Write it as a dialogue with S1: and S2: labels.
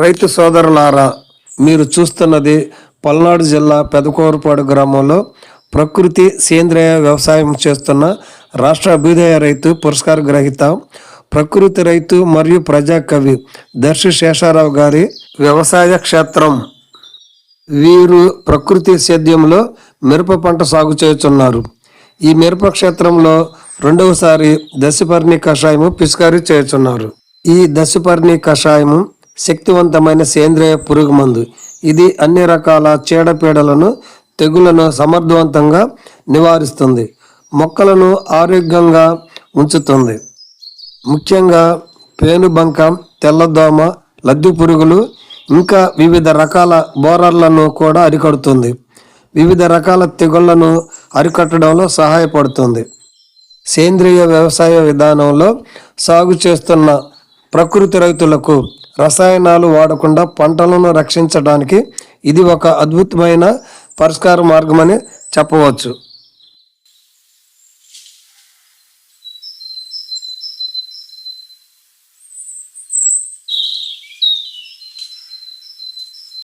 S1: రైతు సోదరులారా మీరు చూస్తున్నది పల్నాడు జిల్లా పెదకూరుపాడు గ్రామంలో ప్రకృతి సేంద్రియ వ్యవసాయం చేస్తున్న రాష్ట్ర అభ్యుదయ రైతు పురస్కార గ్రహీత ప్రకృతి రైతు మరియు ప్రజాకవి దర్శి శేషారావు గారి వ్యవసాయ క్షేత్రం వీరు ప్రకృతి సేద్యంలో మిరప పంట సాగు చేస్తున్నారు. ఈ మిరప క్షేత్రంలో రెండవసారి దశపర్ణి కషాయము పిచికారీ చేస్తున్నారు. ఈ దశపర్ణి కషాయము శక్తివంతమైన సేంద్రియ పురుగు మందు ఇది అన్ని రకాల చీడపీడలను తెగులను సమర్థవంతంగా నివారిస్తుంది మొక్కలను ఆరోగ్యంగా ఉంచుతుంది. ముఖ్యంగా పేనుబంక తెల్లదోమ లద్ది పురుగులు ఇంకా వివిధ రకాల బోరర్లను కూడా అరికడుతుంది. వివిధ రకాల తెగుళ్ళను అరికట్టడంలో సహాయపడుతుంది. సేంద్రియ వ్యవసాయ విధానంలో సాగు చేస్తున్న ప్రకృతి రైతులకు రసాయనాలు వాడకుండా పంటలను రక్షించడానికి ఇది ఒక అద్భుతమైన పరిష్కార మార్గమని చెప్పవచ్చు.